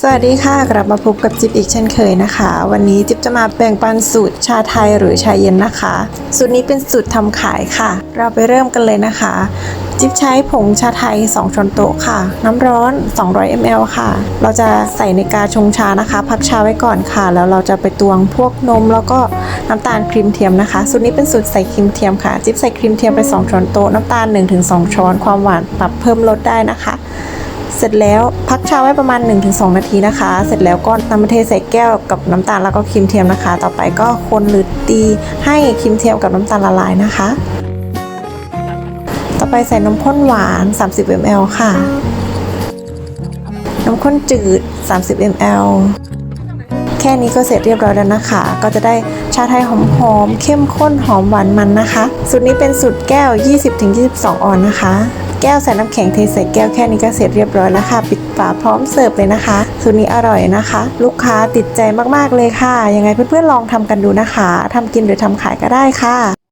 สวัสดีค่ะ กลับมาพบกับจิ๊บอีกเช่นเคยนะคะ วันนี้จิ๊บจะมาแบ่งปันสูตรชาไทยหรือชาเย็นนะคะ สูตรนี้เป็นสูตรทำขายค่ะ เราไปเริ่มกันเลยนะคะ จิ๊บใช้ผงชาไทย 2ช้อนโต๊ะค่ะ น้ำร้อน 200 ml ค่ะ เราจะใส่ในกาชงชานะคะ พักชาไว้ก่อนค่ะ แล้วเราจะไปตวงพวกนมแล้วก็น้ำตาลครีมเทียมนะคะ สูตรนี้เป็นสูตรใส่ครีมเทียมค่ะ จิ๊บใส่ครีมเทียมไป 2 ช้อนโต๊ะ น้ำตาล 1-2 ช้อน ความหวานปรับเพิ่มลดได้นะคะ เสร็จแล้วพักชาไว้ประมาณ 1-2 นาทีนะคะ เสร็จแล้วก็นำมาเทใส่แก้วกับน้ำตาลแล้วก็ครีมเทียมนะคะ ต่อไปก็คนหรือตีให้ครีมเทียมกับน้ำตาลละลายนะคะ ต่อไปใส่นมข้นหวาน 30 ml ค่ะนมข้นจืด 30 ml แค่นี้ก็เสร็จเรียบร้อยแล้วนะคะ ก็จะได้ชาไทยหอมๆเข้มข้นหอมหวานมันนะคะ สูตรนี้เป็นสูตรแก้ว 20-22 ออนนะคะ แก้วใส่น้ำแข็งเทใส่แก้วแค่นี้ก็เสร็จเรียบร้อยแล้วค่ะ ปิดฝาพร้อมเสิร์ฟเลยนะคะสูตรนี้อร่อยนะคะ ลูกค้าติดใจมากๆเลยค่ะ ยังไงเพื่อนๆลองทำกันดูนะคะทำกินหรือทำขายก็ได้ค่ะ